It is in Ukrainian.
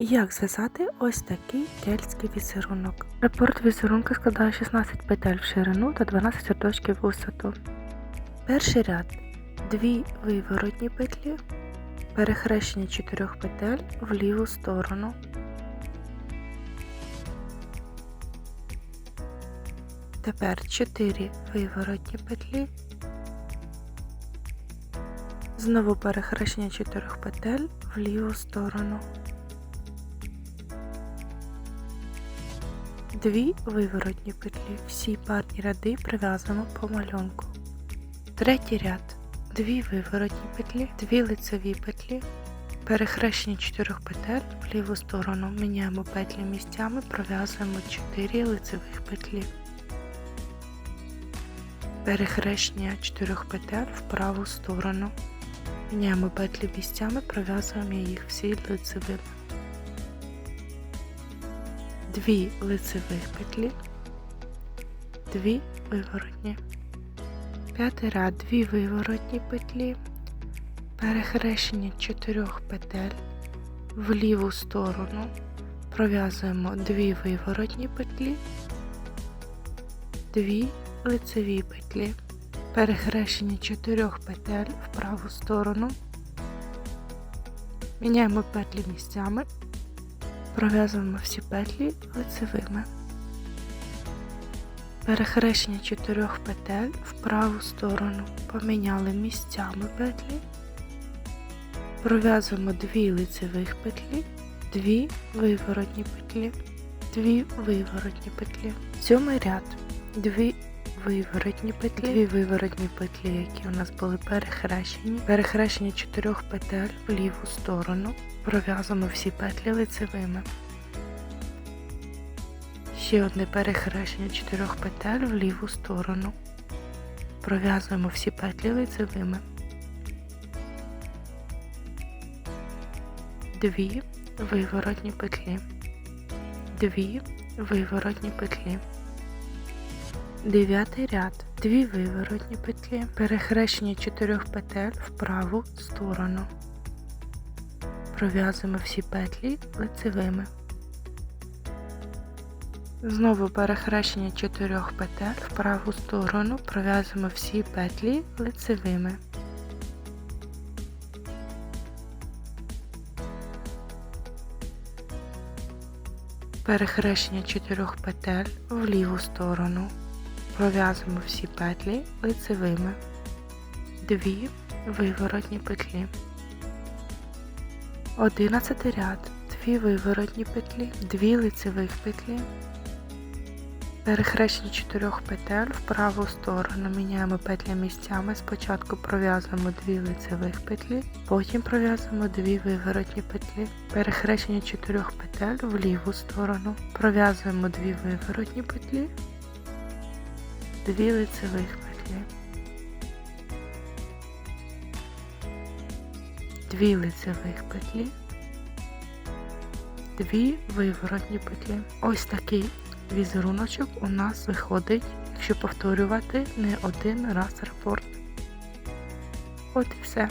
Як зв'язати ось такий кельтський візерунок? Рапорт візерунка складає 16 петель в ширину та 12 рядочків в висоту. Перший ряд дві виворотні петлі, перехрещення 4 петель в ліву сторону. Тепер 4 виворотні петлі, знову перехрещення 4 петель в ліву сторону. Дві виворотні петлі. Всі парні ряди прив'язуємо по малюнку. Третій ряд. Дві виворотні петлі, дві лицеві петлі, перехрещення 4 петель в ліву сторону. Міняємо петлі місцями, пров'язуємо 4 лицевих петлі. Перехрещення 4 петель в праву сторону. Міняємо петлі місцями, пров'язуємо їх всі лицевими. Дві лицевих петлі, дві виворотні. П'ятий ряд, дві виворотні петлі, перехрещення 4 петель в ліву сторону. Пров'язуємо дві виворотні петлі, дві лицеві петлі, перехрещення 4 петель в праву сторону. Міняємо петлі місцями. Пров'язуємо всі петлі лицевими. Перехрещення 4 петель в праву сторону. Поміняли місцями петлі. Пров'язуємо 2 лицевих петлі, 2 виворотні петлі, 2 виворотні петлі. Сьомий ряд 2 виворотні петлі, 2 виворотні петлі, які у нас були перехрещені. Перехрещення 4 петель в ліву сторону. Пров'язуємо всі петлі лицевими. Ще одне перехрещення 4 петель в ліву сторону. Пров'язуємо всі петлі лицевими. Дві виворотні петлі. Дві виворотні петлі. Дев'ятий ряд. Дві виворотні петлі. Перехрещення 4 петель в праву сторону. Пров'язуємо всі петлі лицевими. Знову перехрещення 4 петель в праву сторону. Пров'язуємо всі петлі лицевими. Перехрещення 4 петель в ліву сторону. Пров'язуємо всі петлі лицевими. Дві виворотні петлі. 11 ряд, 2 виворотні петлі, 2 лицевих петлі, перехрещення 4 петель в праву сторону. Міняємо петлі місцями. Спочатку пров'язуємо 2 лицевих петлі, потім пров'язуємо 2 виворотні петлі, перехрещення 4 петель в ліву сторону. Пров'язуємо 2 виворотні петлі, 2 лицевих петлі. Дві лицевих петлі, дві виворотні петлі. Ось такий візеруночок у нас виходить, якщо повторювати не один раз рапорт. От і все.